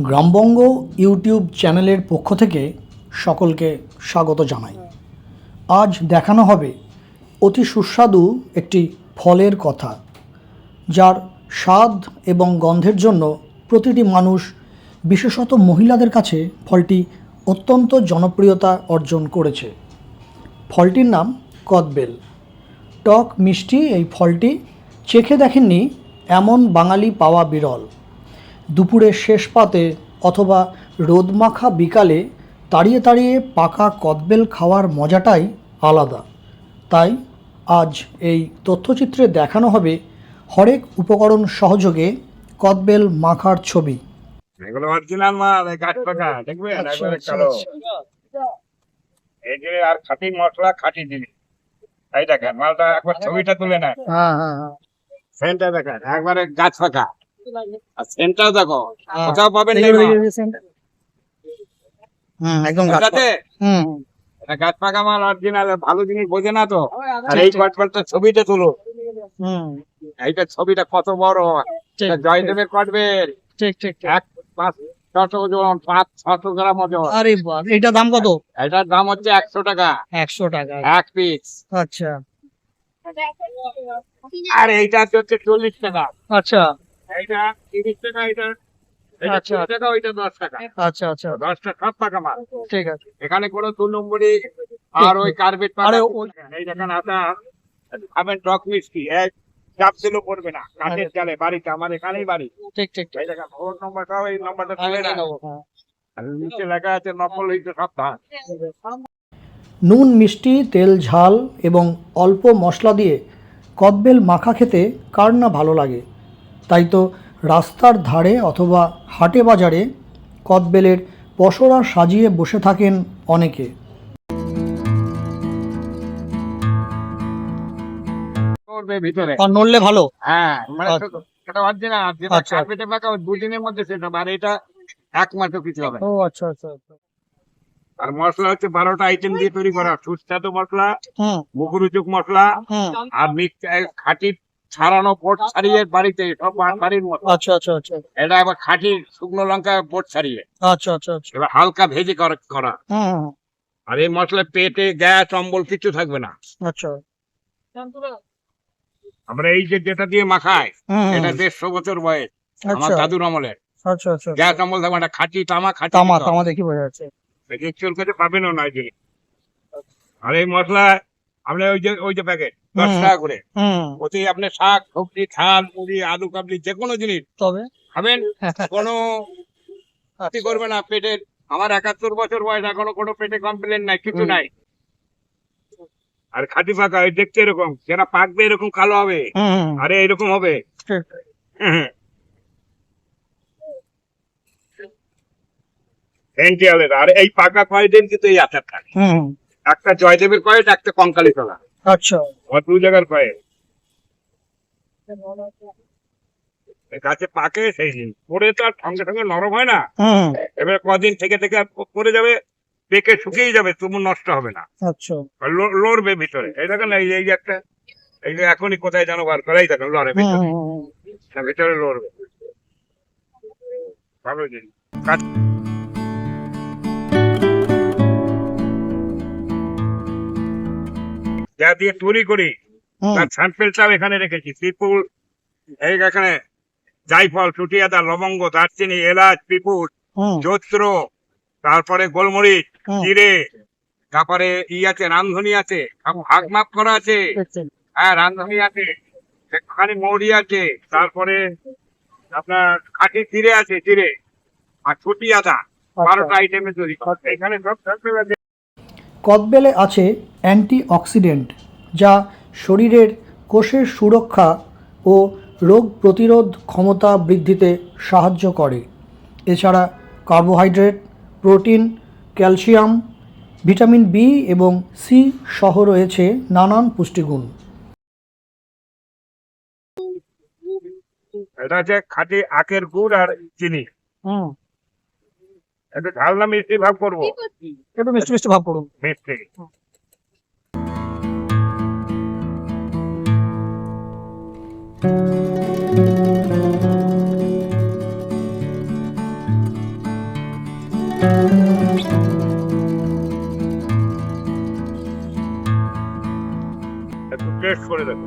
গ্রামবঙ্গ YouTube চ্যানেলের পক্ষ থেকে সকলকে স্বাগত জানাই। আজ দেখানো হবে অতি সুস্বাদু একটি ফলের কথা, যার স্বাদ এবং গন্ধের জন্য প্রতিটি মানুষ, বিশেষত মহিলাদের কাছে ফলটি অত্যন্ত জনপ্রিয়তা অর্জন করেছে। ফলটির নাম কদবেল। টক মিষ্টি এই ফলটি চেখে দেখেননি এমন বাঙালি পাওয়া বিরল। দুপুরের শেষ পাতে অথবা রোদমাখা বিকালে তাড়িয়ে তাড়িয়ে পাকা কদবেল খাওয়ার মজাটাই আলাদা। তাই আজ এই তথ্যচিত্রে দেখানো হবে হরেক উপকরণ সহযোগে কদবেল মাখার ছবি। এগুলো অরিজিনাল মাল এই গাছ পাকা দেখবেন আচ্ছা, একবারে আচ্ছা, কালো। আচ্ছা। এই যে আর খাঁটি মশলা খাঁটি জিনিস। এই দেখেন মালটা একবার ছবিটা তুলে নেয়। হ্যাঁ হ্যাঁ হ্যাঁ। দেখেন একবারে গাছ পাকা। আর সেন্টটাও দেখো। হ্যাঁ। কোথাও পাবেন। হুম একদম হুম। গাছ পাকা মাল অরিজিনাল ভালো জিনিস বোঝে না তো। আর এই কটবেলটা ছবিটা তুলো। হুম। এইটা ছবিটা কত বড় ঠিক, জয়দেবের কটবেল ঠিক। ঠিক ঠিক। এক পাঁচ ছশো ওজন পাঁচ ছশো গ্রাম ওজন। আরে বাপ এটা দাম কত? এটার দাম হচ্ছে একশো টাকা। একশো টাকা। এক পিস আচ্ছা। আর এইটা হচ্ছে চল্লিশ টাকা। আচ্ছা। এইটা তিরিশ টাকা এটা এটা আচ্ছা। আচ্ছা আচ্ছা। দশটা সব টাকা মাল। ঠিক আছে। এখানে কোনো দু নম্বরই আর ওই কার্পেট আরে পাতা এই দেখেন আটা খাবেন টক মিষ্টি এক চাপ দিলেও পড়বে না কাঠের চালে বাড়িতে আমার এখানেই বাড়ি। ঠিক ঠিক ঠিক। এই দেখেন ফোন নম্বরটা এই তুলে হ্যাঁ। নিচে লেখা আছে নকল হইতে সব নুন মিষ্টি তেল ঝাল এবং অল্প মশলা দিয়ে কদবেল মাখা খেতে কার না ভালো লাগে? তাই তো রাস্তার ধারে অথবা হাটে বাজারে কদবেলের পসরা সাজিয়ে বসে থাকেন অনেকে। ভিতরে। আর নড়লে ভালো? হ্যাঁ মানে আচ্ছা। এটা অরিজিনাল যেটা আচ্ছা। কার্পেটে পাকা দুদিনের মধ্যে সেটা হবে আর এটা এক কিছু হবে ও আচ্ছা আচ্ছা আচ্ছা। আর মশলা হচ্ছে বারোটা আইটেম দিয়ে তৈরি করা। সুস্বাদু মশলা মুখরুচুক মশলা আর মিক্স খাঁটি ছাড়ানো বোট ছাড়িয়ে বাড়িতে বাড়ির মতো। আচ্ছা আচ্ছা আচ্ছা। এটা আবার খাঁটি শুকনো লঙ্কা বোট ছাড়িয়ে। আচ্ছা আচ্ছা আচ্ছা। এবার হালকা ভেজে করা- করা। হুম হুম, আর এই মশলা পেটে গ্যাস অম্বল কিছু থাকবে না। আচ্ছা। আমরা এই যে যেটা দিয়ে মাখায় এটা দেড়শো বছর বয়স। আমার আচ্ছা। দাদুর আমলের। আচ্ছা আচ্ছা। গ্যাস অম্বল থাকবে না খাঁটি তামা খাঁটি তামা তামা দেখি বোঝা যাচ্ছে। করে পাবেনও না এই আর এই মশলা আপনি ওই যে ওই যে প্যাকেট দশ টাকা করে। ওতে আপনি শাক সবজি ছাল মুড়ি আলু কাবলি যে কোনো জিনিস। তবে? খাবেন? কোনো ক্ষতি করবে না পেটের। আমার একাত্তর বছর বয়স এখনও কোনো পেটে কমপ্লেন নাই কিছু নাই। আর খাটি ফাঁকা এই দেখতে এরকম। যারা পাকবে এরকম কালো হবে। আরে এরকম হবে। ঠিক। সেন্টিয়ালের আর এই পাকা কয়েদিন কিন্তু এই আচার থাকে। একটা জয়দেবের কয়েদ একটা কঙ্কালি তলা আচ্ছা। আমার দু জায়গার এই গাছে পাকে সেই দিন। পরে তো আর সঙ্গে সঙ্গে নরম হয় না। এবার কদিন থেকে থেকে পরে যাবে পেকে শুকিয়ে যাবে তবু নষ্ট হবে না। আচ্ছা। লড়বে ভিতরে। এই দেখেন এই যে- এই যে একটা এই যে এখনই কোথায় যেন বার করে এই দেখেন লড়ে ভিতরে। হুম, ভিতরে লড়বে। ভালো জিনিস। যা দিয়ে তৈরি করি তার স্যাম্পেলটাও এখানে রেখেছি। পিপুল এই এখানে জাইফল চুটিয়াদা লবঙ্গ দারচিনি এলাচ পিপুল জৈত্র তারপরে গোলমরিচ জিরে তারপরে ই আছে রামধনি আছে ভাগ মাপ করা আছে। হ্যাঁ রামধনি আছে একটুখানি মৌরি আছে তারপরে আপনার খাঁটি জিরে আছে জিরে আর ছুটি আদা বারোটা আইটেমে তৈরি এখানে সব থাকবে। কদবেলে আছে অ্যান্টিঅক্সিডেন্ট যা শরীরের কোষের সুরক্ষা ও রোগ প্রতিরোধ ক্ষমতা বৃদ্ধিতে সাহায্য করে। এছাড়া carbohydrate protein calcium vitamin B এবং সি সহ রয়েছে নানান পুষ্টিগুণ। এটা হচ্ছে খাঁটি আখের গুড় আর চিনি। হুম। একটু ঝালনা মিষ্টি ভাব করব। একটু মিষ্টি মিষ্টি ভাব করুন। মিষ্টি। একটু টেস্ট করে দেখো।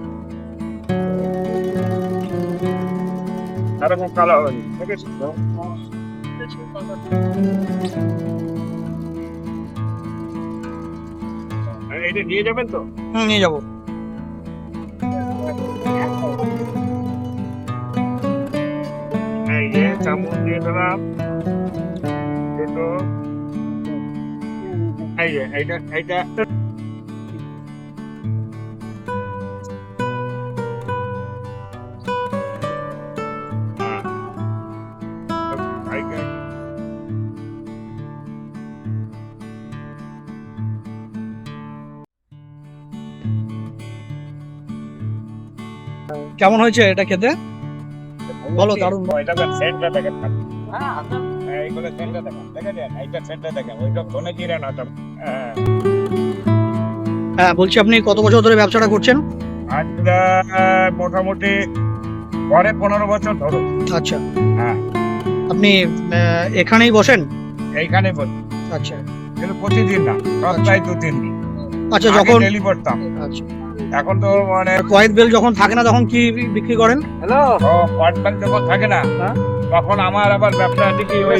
এরকম কালো হয়নি ঠিক আছে? আর এটা নিয়ে যাবেন তো হুম নিয়ে যাব। এই যে, চামচ দিয়ে দিলাম। দুটো এই যে, এইটা এইটা কেমন হয়েছে এটা খেতে? বলো, দারুণ। ওইটা তো সেন্টটা দেখেন হ্যাঁ, এইগুলো সেন্টটা দেখেন। দেখেছেন এইটা সেন্টটা দেখেন। ওইটা ধনে জিরে না তো। হ্যাঁ। হ্যাঁ বলছি আপনি কত বছর ধরে ব্যবসাটা করছেন? আজটা মোটামুটি পরে পনেরো বছর ধরো আচ্ছা। হ্যাঁ। আপনি এখানেই বসেন? এইখানে বলি আচ্ছা। কিন্তু প্রতিদিন না সপ্তাহে দু তিন দিন। আচ্ছা যখন ডেলি করতাম। আচ্ছা। এখন তো মানে কয়েক বেল যখন থাকে না তখন কি বিক্রি করেন? কটব্যাগ যখন থাকে না হ্যাঁ। তখন আমার আবার ব্যবসা আছে কি ওই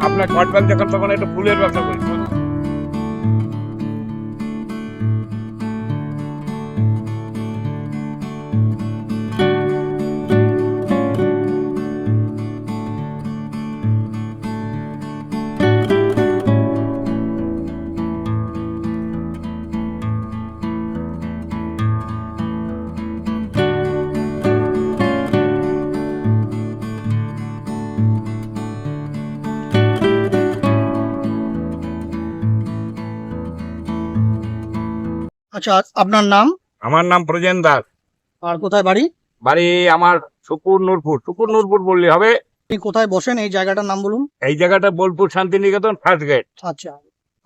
আপনার কটব্যাগ যখন তখন একটু ফুলের ব্যবসা করি। আচ্ছা আপনার নাম? আমার নাম প্রজেন দাস। আর কোথায় বাড়ি? বাড়ি আমার সুকুর নূরপুর। সুকুর নূরপুর বললে হবে। আপনি কোথায় বসেন? এই জায়গাটার নাম বলুন। এই জায়গাটা বোলপুর শান্তিনিকেতন ফার্স্ট গেট। আচ্ছা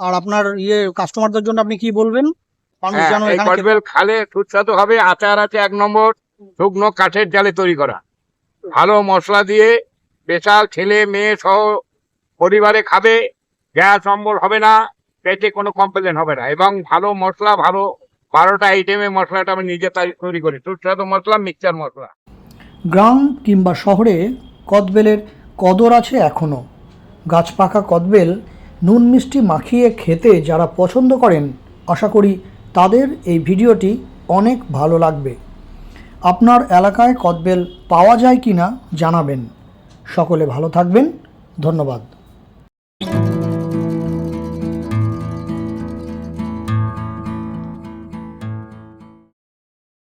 আর আপনার ইয়ে কাস্টমারদের জন্য আপনি কি বলবেন? মানুষ হ্যাঁ, যেন এই এখানে কটবেল খালে সুস্বাদু হবে আচার আছে এক নম্বর শুকনো কাঠের জালে তৈরি করা। ভালো মশলা দিয়ে স্পেশাল ছেলে মেয়ে সহ পরিবারে খাবে গ্যাস অম্বল হবে না। পেটে কোনো কমপ্লেন হবে না। এবং ভালো মশলা, ভালো বারোটা আইটেমে মশলাটা আমি নিজে তৈরি করি। সুস্বাদু মশলা মিক্সচার মশলা। গ্রাম কিংবা শহরে কদবেলের কদর আছে এখনও গাছ পাকা কদবেল, নুন মিষ্টি মাখিয়ে খেতে যারা পছন্দ করেন, আশা করি তাদের এই ভিডিওটি অনেক ভালো লাগবে। আপনার এলাকায় কদবেল পাওয়া যায় কি না জানাবেন। সকলে ভালো থাকবেন। ধন্যবাদ।